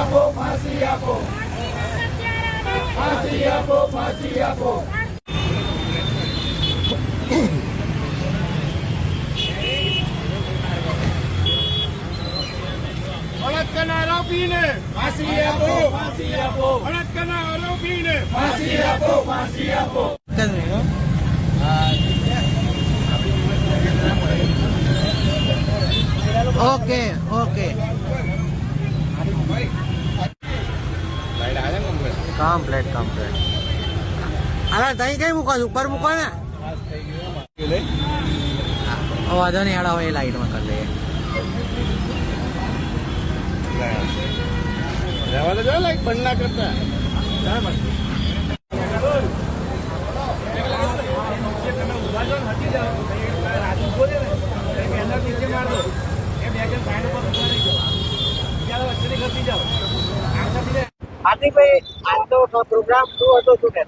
આપો ફાંસી આપો ફાંસી આપો બળાત્કારના આરોપીને ફાંસી આપો ફાંસી આપો બળાત્કારના આરોપીને ફાંસી આપો ફાંસી આપો ઓકે ઓકે Complete complete અરે તઈ કઈ મૂકો? છો? ઉપર મૂકો ને. વાંધો નહીં હેડા હવે એ લાઈટમાં કરી લઈએ. રહેવા તો જો લાઈક બંધ ના કરતા. હાર્દિકભાઈ આજનો પ્રોગ્રામ શું હતો શું કે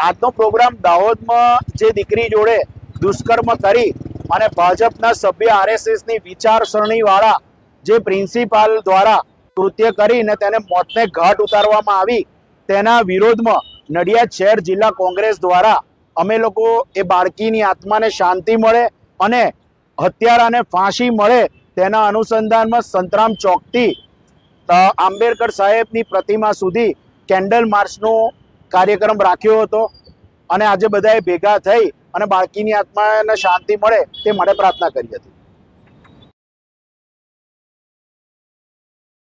આજનો પ્રોગ્રામ દાહોદમાં જે દીકરી જોડે દુષ્કર્મ કરી અને ભાજપના સભ્ય આરએસએસની વિચારસરણી વાળા જે પ્રિન્સિપાલ દ્વારા કૃત્ય કરીને તેને મોતને ઘાટ ઉતારવામાં આવી, તેના વિરોધમાં નડિયાદ શહેર જિલ્લા કોંગ્રેસ દ્વારા અમે લોકો એ બાળકીની આત્માને શાંતિ મળે અને હત્યારાને ફાંસી મળે તેના અનુસંધાનમાં સંતરામ ચોકથી આંબેડકર સાહેબની પ્રતિમા સુધી કેન્ડલ માર્ચનો કાર્યક્રમ રાખ્યો હતો અને આજે બધાએ ભેગા થઈ અને બાળકીની આત્માને શાંતિ મળે તે માટે પ્રાર્થના કરી હતી.